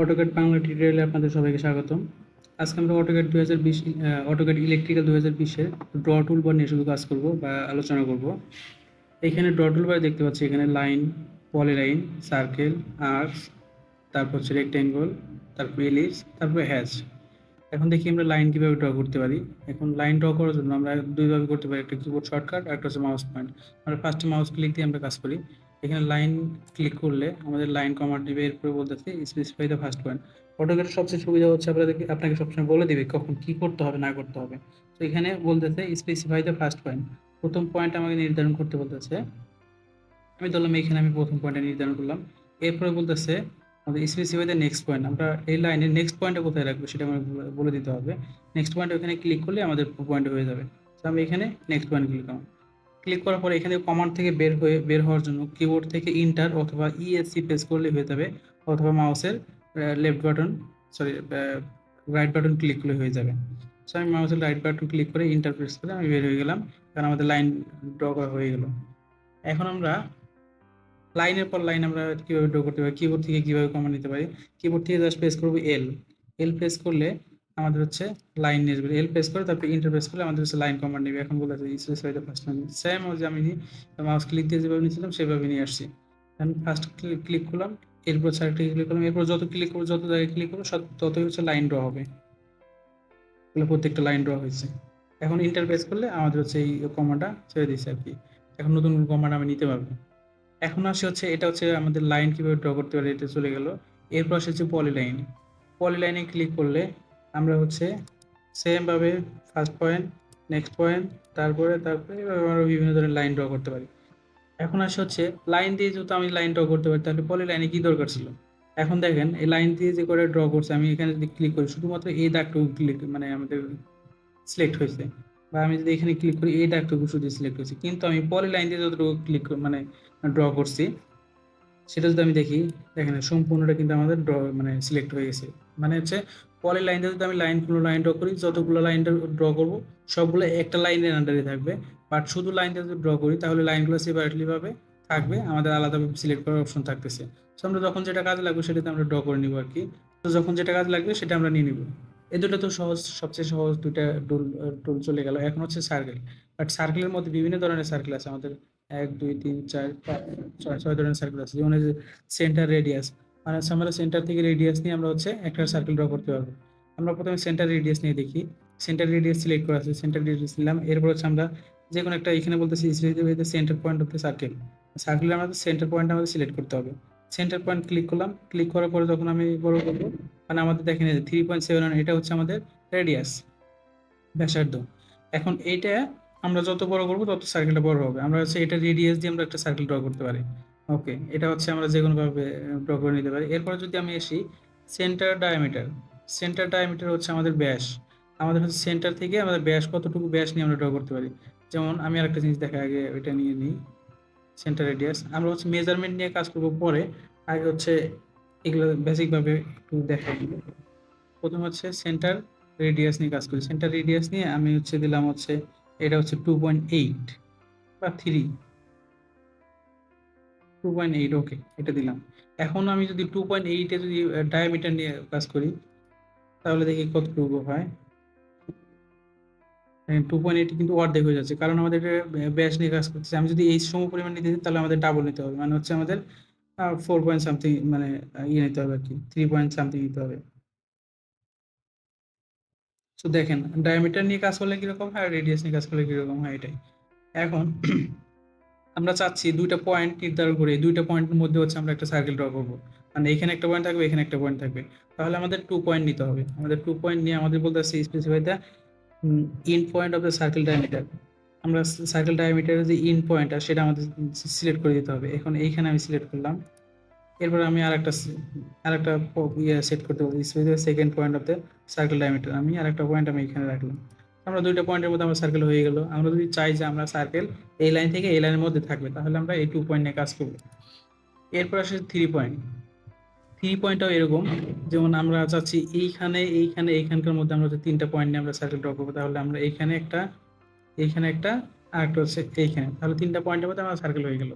AutoCAD Bangla টিউটোরিয়ালে আপনাদের সবাইকে স্বাগতম। আজকে আমরা অটোক্যাড দু হাজার বিশ অটোক্যাড ইলেকট্রিক্যাল দু হাজার বিশের ড্র টুল বার নিয়ে শুধু কাজ করব বা আলোচনা করব। এখানে ড্র টুল বার দেখতে পাচ্ছি, এখানে লাইন পলিলাইন সার্কেল আর্কস তারপর হচ্ছে রেক্ট্যাঙ্গল তারপর এলিপস তারপর হ্যাচ এখন দেখি আমরা লাইন কীভাবে ড্র করতে পারি। এখন লাইন ড্র করার জন্য আমরা দুইভাবে করতে পারি, একটা কিবোর্ড শর্টকাট আর একটা হচ্ছে মাউস পয়েন্ট আমরা ফার্স্টে মাউস ক্লিক দিয়ে আমরা কাজ করি। এখানে লাইন ক্লিক করলে আমাদের লাইন কমান্ড দিবে এরপরে বলতেছে স্পেসিফাই দ্য ফার্স্ট পয়েন্ট অটোক্যাটের সবচেয়ে সুবিধা হচ্ছে আপনাদেরকে আপনাকে সবসময় বলে দিবে কখন কি করতে হবে, না করতে হবে। তো এখানে বলতেছে স্পেসিফাই দ্য ফার্স্ট পয়েন্ট প্রথম পয়েন্ট আমাকে নির্ধারণ করতে বলতেছে। আমি ধরলাম এখানে আমি প্রথম পয়েন্টটা নির্ধারণ করলাম। এরপরে বলতেছে, আমাদের স্পেসিফাই দ্য নেক্সট পয়েন্ট আমরা এই লাইনে নেক্সট পয়েন্টটা কোথায় রাখব সেটা আমার বলে দিতে হবে। নেক্সট পয়েন্ট ওখানে ক্লিক করলে আমাদের পয়েন্ট হয়ে যাবে। তো আমি এখানে নেক্সট পয়েন্ট ক্লিক করলাম। ক্লিক করার পরে এখানে কমান্ড থেকে বের হয়ে, বের হওয়ার জন্য কিবোর্ড থেকে ইন্টার অথবা ইএসসি প্রেস করলে হয়ে যাবে অথবা মাউসের left button sorry right button click করলে হয়ে যাবে। সো আমি মাউসের রাইট বাটন ক্লিক করে ইন্টার প্রেস করে আমি বের হয়ে গেলাম, কারণ আমাদের লাইন ড্র করা হয়ে গেল। এখন আমরা লাইনের পর লাইন আমরা কীভাবে ড্র করতে পারি? কিবোর্ড থেকে কীভাবে কমান্ড নিতে পারি? কিবোর্ড থেকে জাস্ট প্রেস করব এল এল প্রেস করলে আমাদের হচ্ছে লাইন নিয়ে যাবে। এল প্রেস করে তারপরে ইন্টার প্রেস করলে আমাদের হচ্ছে লাইন কমান্ড নেবে। এখন বলে specify the first line same যে আমি মাউস ক্লিক দিয়ে যেভাবে নিয়েছিলাম সেভাবে নিয়ে আসছি। এখন ফার্স্ট ক্লিক করলাম, এরপর চারটি ক্লিক করলাম, এরপর যত ক্লিক করব, যত জায়গায় ক্লিক করব ততই হচ্ছে লাইন ড্র হবে। তাহলে প্রত্যেকটা লাইন ড্র হয়েছে। এখন ইন্টার প্রেস করলে আমাদের হচ্ছে এই কমান্ডটা ছেড়ে দিচ্ছে আর কি। এখন নতুন কমান্ড আমি নিতে পারব। এখন আসে হচ্ছে, এটা হচ্ছে আমাদের লাইন কীভাবে ড্র করতে পারি, এটা চলে গেল। এরপর আসে হচ্ছে পলি লাইন পলি লাইনে ক্লিক করলে আমরা হচ্ছে সেমভাবে ফার্স্ট পয়েন্ট নেক্সট পয়েন্ট তারপরে তারপরে এভাবে আমরা বিভিন্ন ধরনের লাইন ড্র করতে পারি। এখন আসে হচ্ছে লাইন দিয়ে যেহেতু আমি লাইন ড্র করতে পারি, তাহলে পলি লাইনে কী দরকার ছিল? এখন দেখেন এই লাইন দিয়ে যে করে ড্র করছে, আমি এখানে যদি ক্লিক করি, শুধুমাত্র এই দাগটুকু ক্লিক মানে আমাদের সিলেক্ট হয়েছে, বা আমি যদি এখানে ক্লিক করি, এই দাগটুকু শুধু সিলেক্ট হয়েছে। কিন্তু আমি পলি লাইন দিয়ে যতটুকু ক্লিক মানে ড্র করছি সেটা যদি আমি দেখি, দেখেন সম্পূর্ণটা কিন্তু আমাদের ড্র মানে সিলেক্ট হয়ে গেছে। মানে হচ্ছে পরের লাইনটা যদি আমি লাইন কোনো লাইন ড্র করি, যতগুলো লাইনটা ড্র করব, সবগুলো একটা লাইনের আন্ডারে থাকবে। বাট শুধু লাইনটা যদি ড্র করি, তাহলে লাইনগুলো সেপারেটলি ভাবে থাকবে, আমাদের আলাদাভাবে সিলেক্ট করার অপশন থাকতেছে। তো আমরা যখন যেটা কাজে লাগবে, সেটাতে আমরা ড্র করে নিব আর কি তো যখন যেটা কাজে লাগবে, সেটা আমরা নিয়ে নিব। এ দুটো তো সহজ, সবচেয়ে সহজ দুইটা টুল টুল চলে গেল। এখন হচ্ছে সার্কেল বাট সার্কেলের মধ্যে বিভিন্ন ধরনের সার্কেল আছে আমাদের। এক, দুই, তিন, চার ছয় ছয় ধরনের সার্কেল আছে। যেমন সেন্টার রেডিয়াস মানে আমরা সেন্টার থেকে রেডিয়াস নিয়ে আমরা হচ্ছে একটা সার্কেল ড্র করতে পারব। আমরা প্রথমে সেন্টার রেডিয়াস নিয়ে দেখি। সেন্টার রেডিয়াস সিলেক্ট করা আছে সেন্টার রেডিয়াস নিলাম। এরপর হচ্ছে আমরা যে কোনো একটা এখানে বলতেছি centre point of the circle সার্কেলে আমাদের সেন্টার পয়েন্ট আমাদের সিলেক্ট করতে হবে। সেন্টার পয়েন্ট ক্লিক করলাম। ক্লিক করার পরে যখন আমি বড় করব মানে আমাদের দেখেন থ্রি পয়েন্ট সেভেন এটা হচ্ছে আমাদের রেডিয়াস ব্যাসার্ধ। এখন এইটা আমরা যত বড় করব, তত সার্কেলটা বড় হবে। আমরা হচ্ছে এটা রেডিয়াস দিয়ে আমরা একটা সার্কেল ড্র করতে পারি। ওকে এটা হচ্ছে আমরা যে কোনোভাবে ড্র করে নিতে পারি। এরপরে যদি আমি আসি সেন্টার ডায়ামিটার সেন্টার ডায়ামিটার হচ্ছে আমাদের ব্যাস আমাদের হচ্ছে সেন্টার থেকে আমাদের ব্যাস কতটুকু ব্যাস নিয়ে আমরা ড্র করতে পারি? যেমন আমি আরেকটা জিনিস দেখা আগে, ওইটা নিয়ে নিই। সেন্টার রেডিয়াস আমরা হচ্ছে মেজারমেন্ট নিয়ে কাজ করব পরে। আগে হচ্ছে এগুলো বেসিকভাবে একটু দেখাই। প্রথম হচ্ছে সেন্টার রেডিয়াস নিয়ে কাজ করি। সেন্টার রেডিয়াস নিয়ে আমি হচ্ছে দিলাম হচ্ছে এটা হচ্ছে টু পয়েন্ট এইট বা three two point eight okay এটা দিলাম। এখন আমি যদি টু পয়েন্ট এইটে যদি ডায়ামিটার নিয়ে কাজ করি, তাহলে দেখি কতটুকু হয়। টু পয়েন্ট এইট কিন্তু অর্ধেক হয়ে যাচ্ছে, কারণ আমাদের ব্যাস নিয়ে কাজ করতেছে। আমি যদি এই সম পরিমাণ নিতে তাহলে আমাদের ডাবল নিতে হবে। মানে হচ্ছে আমাদের ফোর পয়েন্ট সামথিং মানে ইয়ে নিতে হবে আর কি থ্রি পয়েন্ট সামথিং নিতে হবে। তো দেখেন ডায়ামিটার নিয়ে কাজ করলে কীরকম হয়, আর রেডিয়াস নিয়ে কাজ করলে কীরকম হয় এটাই। এখন, আমরা চাচ্ছি দুইটা পয়েন্ট নির্ধারণ করে, দুইটা পয়েন্টের মধ্যে হচ্ছে আমরা একটা সার্কেল ড্র করব। মানে এখানে একটা পয়েন্ট থাকবে, এখানে একটা পয়েন্ট থাকবে। তাহলে আমাদের টু পয়েন্ট নিতে হবে। আমাদের টু পয়েন্ট নিয়ে আমাদের বলতে আছে specify the end point of the circle diameter আমরা সার্কেল ডায়ামিটারের যে ইন পয়েন্টটা সেটা আমাদের সিলেক্ট করে দিতে হবে। এখন এইখানে আমি সিলেক্ট করলাম। এরপর আমি আর একটা আর একটা ইয়ে সেট করতে পারি second point of the circle diameter আমি আর একটা পয়েন্ট আমি এখানে রাখলাম। আমরা দুইটা পয়েন্টের মধ্যে আমার সার্কেল হয়ে গেল। আমরা যদি চাই যে আমরা সার্কেল এই লাইন থেকে এই লাইনের মধ্যে থাকবে, তাহলে আমরা এই টু পয়েন্ট নিয়ে কাজ করব। এরপর আসে থ্রি পয়েন্ট থ্রি পয়েন্টটাও এরকম। যেমন আমরা চাচ্ছি এইখানে এইখানে, এইখানকার মধ্যে আমরা তিনটা পয়েন্ট নিয়ে আমরা সার্কেল ড্র করব, তাহলে আমরা এইখানে একটা এইখানে একটা, আর একটা হচ্ছে এইখানে। তাহলে তিনটা পয়েন্টের মধ্যে আমার সার্কেল হয়ে গেল।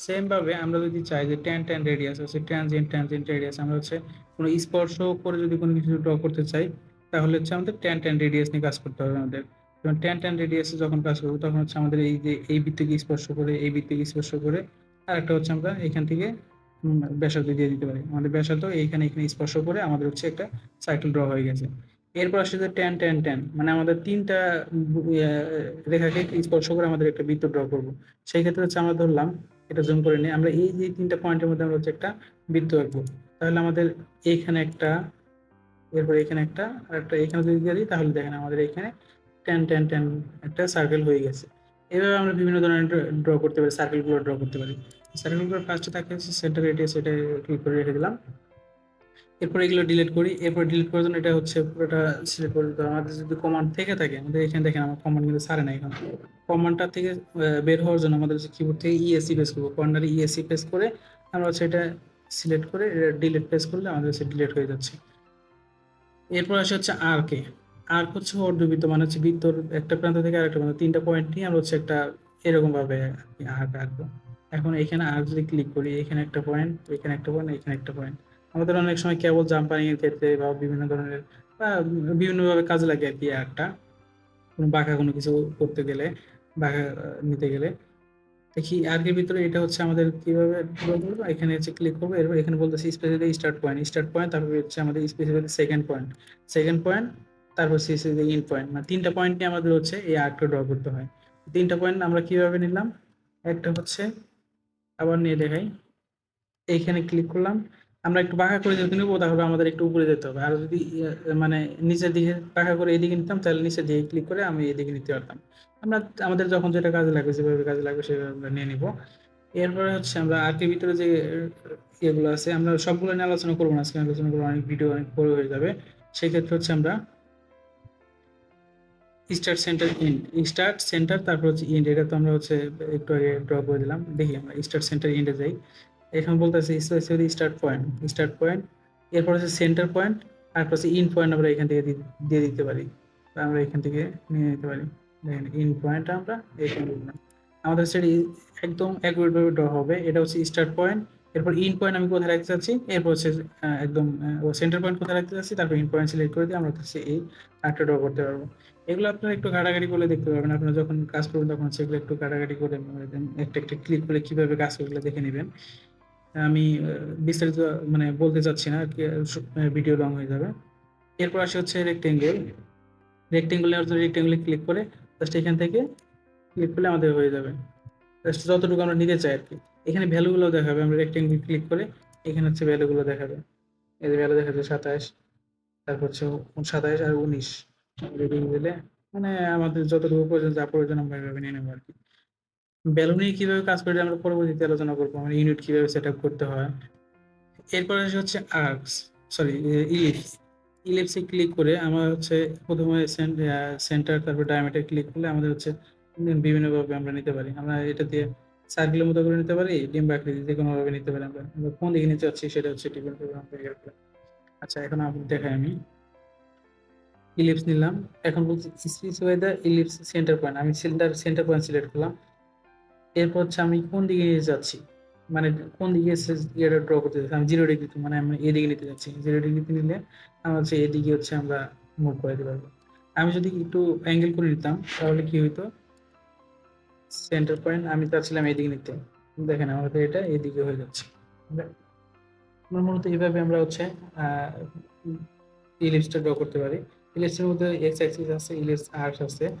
সেম ভাবে আমরা যদি চাই যে ট্যান ট্যান রেডিয়াস হচ্ছে ট্যানজেন্ট ট্যানজেন্ট রেডিয়াস আমরা হচ্ছে কোনো স্পর্শ করে যদি কোনো কিছু ড্র করতে চাই, তাহলে হচ্ছে আমাদের ট্যান ট্যান রেডিয়াস নিয়ে কাজ করতে হবে আমাদের। যেমন ট্যান ট্যান রেডিয়াসে যখন কাজ করব, তখন হচ্ছে আমাদের এই যে, এই বৃত্তকে স্পর্শ করে, এই বৃত্তকে স্পর্শ করে আর একটা হচ্ছে আমরা এখান থেকে ব্যাসার্ধ দিয়ে দিতে পারি। আমাদের ব্যাসার্ধ এইখানে এখানে স্পর্শ করে আমাদের হচ্ছে একটা সাইকেল ড্র হয়ে গেছে। এরপর আসছে ট্যান ট্যান ট্যান মানে আমাদের তিনটা রেখাকে স্পর্শ করে আমাদের একটা বৃত্ত ড্র করব। সেই ক্ষেত্রে হচ্ছে আমরা ধরলাম এটা জুম করে নিই আমরা এই যে তিনটা পয়েন্টের মধ্যে আমরা হচ্ছে একটা বৃত্ত আঁকবো। তাহলে আমাদের এইখানে একটা, এরপর এখানে একটা, আর একটা এখানে যদি দিই, তাহলে দেখেন আমাদের এখানে টেন টেন টেন একটা সার্কেল হয়ে গেছে। এভাবে আমরা বিভিন্ন ধরনের ড্র করতে পারি সার্কেলগুলো ড্র করতে পারি। সার্কেলগুলো ফার্স্টে থাকে সেন্টার রেডিয়াস সেটা ক্লিক করে রেখে দিলাম। এরপর এগুলো ডিলিট করি, এরপর ডিলিট করার জন্য এটা হচ্ছে পুরোটা সিলেক্ট করে দিতে আমাদের যদি কমান্ড থেকে থাকে, আমাদের এখানে দেখেন আমার কমান্ড কিন্তু সারে না এখন। কমান্ডটা থেকে বের হওয়ার জন্য আমাদের হচ্ছে কিবোর্ড থেকে ইএসসি প্রেস করব। কর্নারে ইএসসি প্রেস করে আমরা হচ্ছে এটা সিলেক্ট করে ডিলিট প্রেস করলে আমাদের হচ্ছে ডিলিট হয়ে যাচ্ছে। এরপর আসে হচ্ছে আর কে আর্ক হচ্ছে অর্ধবৃত্ত মানে হচ্ছে বৃত্তর একটা প্রান্ত থেকে আরেকটা প্রান্ত। তিনটা পয়েন্ট নিয়ে আমরা হচ্ছে একটা এরকমভাবে আর্ক আঁকবো এখন এখানে আর যদি ক্লিক করি, এখানে একটা পয়েন্ট এখানে একটা পয়েন্ট এখানে একটা পয়েন্ট আমাদের অনেক সময় কেবল জাম্পারিং এর ক্ষেত্রে বা বিভিন্ন ধরনের, বা বিভিন্নভাবে কাজে লাগে আর কি একটা কোনো বাঁকা কোনো কিছু করতে গেলে, বাঁকা নিতে গেলে। দেখি আর্কের ভিতরে এটা হচ্ছে আমাদের কীভাবে এখানে হচ্ছে ক্লিক করব, এরপর এখানে বলতেছে specific start point start point তারপর হচ্ছে আমাদের specific second point second point তারপর স্পেসিফিক ইন পয়েন্ট মানে তিনটা পয়েন্ট নিয়ে আমাদের হচ্ছে এই আর্কটা ড্র করতে হয়। তিনটা পয়েন্ট আমরা কীভাবে নিলাম? একটা হচ্ছে, আবার নিয়ে দেখাই। এইখানে ক্লিক করলাম। আমরা একটু বাঁকা করে যদি নেব তাহলে আমাদের একটু উপরে যেতে হবে। আর যদি ইয়ে, মানে নিচের দিকে বাঁকা করে এদিকে নিতাম তাহলে নিচের দিকে ক্লিক করে আমি এদিকে নিতে পারতাম। আমরা আমাদের যখন যেটা কাজে লাগবে যেভাবে কাজে লাগবে সেভাবে আমরা নিয়ে নিব। এরপরে হচ্ছে আমরা আর্টের ভিতরে যে ইয়েগুলো আছে আমরা সবগুলো নিয়ে আলোচনা করব না আজকে আলোচনা করব অনেক ভিডিও অনেক বড় হয়ে যাবে। সেই ক্ষেত্রে হচ্ছে আমরা start centre end start centre তারপর হচ্ছে ইন্ড এটা তো আমরা হচ্ছে একটু আগে ড্র করে দিলাম। দেখি আমরা স্টার্ট সেন্টার ইন্ডে যাই। এখন বলতেছে specific start point start point এরপর হচ্ছে সেন্টার পয়েন্ট আর হচ্ছে ইন পয়েন্ট আমরা এখান থেকে দিয়ে দিতে পারি। আমরা এখান থেকে নিয়ে নিতে পারি। দেখেন ইন পয়েন্ট আমরা এখানে আমাদের সেটা একদম অ্যাকুরেট ভাবে ড্র হবে। এটা হচ্ছে স্টার্ট পয়েন্ট এরপর ইন পয়েন্ট আমি কোথায় রাখতে চাচ্ছি? এরপর হচ্ছে একদম সেন্টার পয়েন্ট কোথায় রাখতে চাচ্ছি? তারপর ইন পয়েন্ট সিলেক্ট করে দিয়ে আমরা হচ্ছে এই আর্টটা ড্র করতে পারব। এগুলো আপনারা একটু ঘাটাঘাটি করে দেখতে পারবেন। আপনারা যখন কাজ করবেন তখন সেগুলো একটু ঘাটাঘাটি করে একটা একটা ক্লিক করে কীভাবে কাজ করলে দেখে নেবেন। আমি বিস্তারিত মানে বলতে চাচ্ছি না ভিডিও লং হয়ে যাবে। এরপর আসে হচ্ছে রেক্টেঙ্গেল রেক্টেঙ্গেল নেওয়ার জন্য রেক্টেঙ্গেলে ক্লিক করে জাস্ট এখান থেকে ক্লিক করলে আমাদের হয়ে যাবে। জাস্ট যতটুকু আমরা নিতে চাই আর কি এখানে ভ্যালুগুলো দেখাবে, আমরা রেক্টেঙ্গেল ক্লিক করে এখানে হচ্ছে ভ্যালুগুলো দেখাবে। এই ভ্যালু দেখা যাচ্ছে সাতাশ, তারপর হচ্ছে সাতাশ আর উনিশ। রেডিং দিলে মানে আমাদের যতটুকু প্রয়োজন, যা প্রয়োজন আমরা নিয়ে নেব আর কি নিয়ে কীভাবে কাজ করে আমরা পরবর্তীতে আলোচনা করব মানে ইউনিট কীভাবে সেট আপ করতে হয়। এরপর হচ্ছে আর্কস সরি ইলিপস ইলিপসে ক্লিক করে আমরা হচ্ছে প্রথমে সেন্টার তারপর ডায়ামিটার ক্লিক করলে আমাদের হচ্ছে বিভিন্নভাবে আমরা নিতে পারি। আমরা এটা দিয়ে সার্কেলের মতো করে নিতে পারি ডিম্ব আকৃতি যে কোনো ভাবে নিতে পারি আমরা। আমরা কোন দিকে নিতে চাচ্ছি সেটা হচ্ছে ডিপেন্ড করবে আমাদের আচ্ছা এখন আপনি দেখাই আমি। ইলিপস নিলাম। এখন বলছি ইলিপস সেন্টার পয়েন্ট আমি সেন্টার সেন্টার পয়েন্ট সিলেক্ট করলাম। এরপর হচ্ছে আমি কোন দিকে যাচ্ছি? মানে কোন দিকে ইয়েটা ড্র করতে যাচ্ছি আমি জিরো ডিগ্রিতে মানে আমি এদিকে নিতে যাচ্ছি। জিরো ডিগ্রিতে নিলে আমার হচ্ছে এদিকে হচ্ছে আমরা মুভ করে দিতে পারব। আমি যদি একটু অ্যাঙ্গেল করে নিতাম, তাহলে কি হইতো? সেন্টার পয়েন্ট আমি চাচ্ছিলাম এদিকে নিতে। দেখেন আমাদের এটা এদিকে হয়ে যাচ্ছে। আমরা- মূলত এইভাবে আমরা হচ্ছে ইলিপসটা ড্র করতে পারি। ইলিপসের মধ্যে এক্স অ্যাক্সিস আছে ইলিপস আর্ট আছে।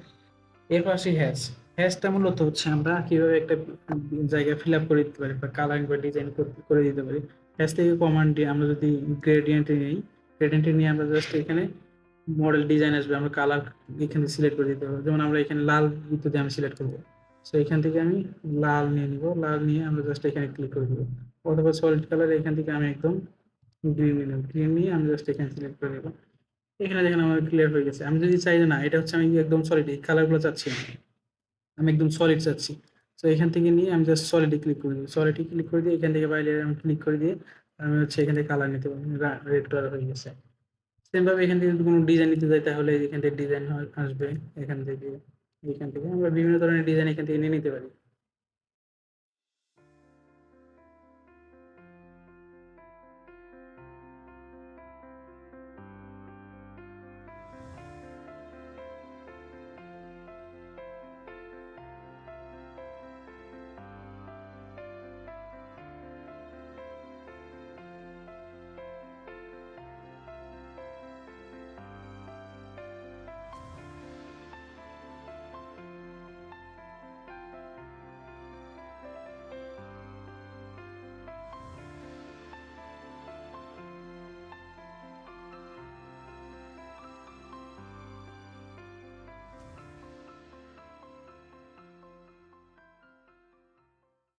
এরপর আসি হ্যাশ হ্যাশটা মূলত হচ্ছে আমরা কীভাবে একটা জায়গা ফিল আপ করে দিতে পারি বা কালারিং বা ডিজাইন করে দিতে পারি। হ্যাশ থেকে কমান্ড দিয়ে আমরা যদি গ্রেডিয়েন্টে নিই গ্রেডিয়েন্টে নিয়ে আমরা জাস্ট এখানে মডেল ডিজাইন আসবে, আমরা কালার এখানে সিলেক্ট করে দিতে পারব। যেমন আমরা এখানে লাল ভিত্তিতে আমি সিলেক্ট করব। সো এখান থেকে আমি লাল নিয়ে নিব, লাল নিয়ে আমরা জাস্ট এখানে ক্লিক করে দেবো। অথবা সলিড কালার এখান থেকে আমি একদম গ্রিন নিলাম গ্রিন নিয়ে আমি জাস্ট এখানে সিলেক্ট করে দেবো এখানে দেখেন আমার ক্লিয়ার হয়ে গেছে। আমি যদি চাই না, এটা হচ্ছে আমি একদম সলিড এই কালারগুলো চাচ্ছি না। আমি একদম সলিড চাচ্ছি। তো এখান থেকে নিয়ে আমি জাস্ট সলিডে ক্লিক করে দিই। সলিডে ক্লিক করে দিয়ে এখান থেকে বাইরে আমি ক্লিক করে দিয়ে আমি হচ্ছে এখান থেকে কালার নিতে পারি রেড কালার হয়ে গেছে। সেমভাবে এখান থেকে যদি কোনো ডিজাইন নিতে যাই, তাহলে এখান থেকে ডিজাইন আসবে। এখান থেকে এখান থেকে। আমরা বিভিন্ন ধরনের ডিজাইন এখান থেকে নিয়ে নিতে পারি।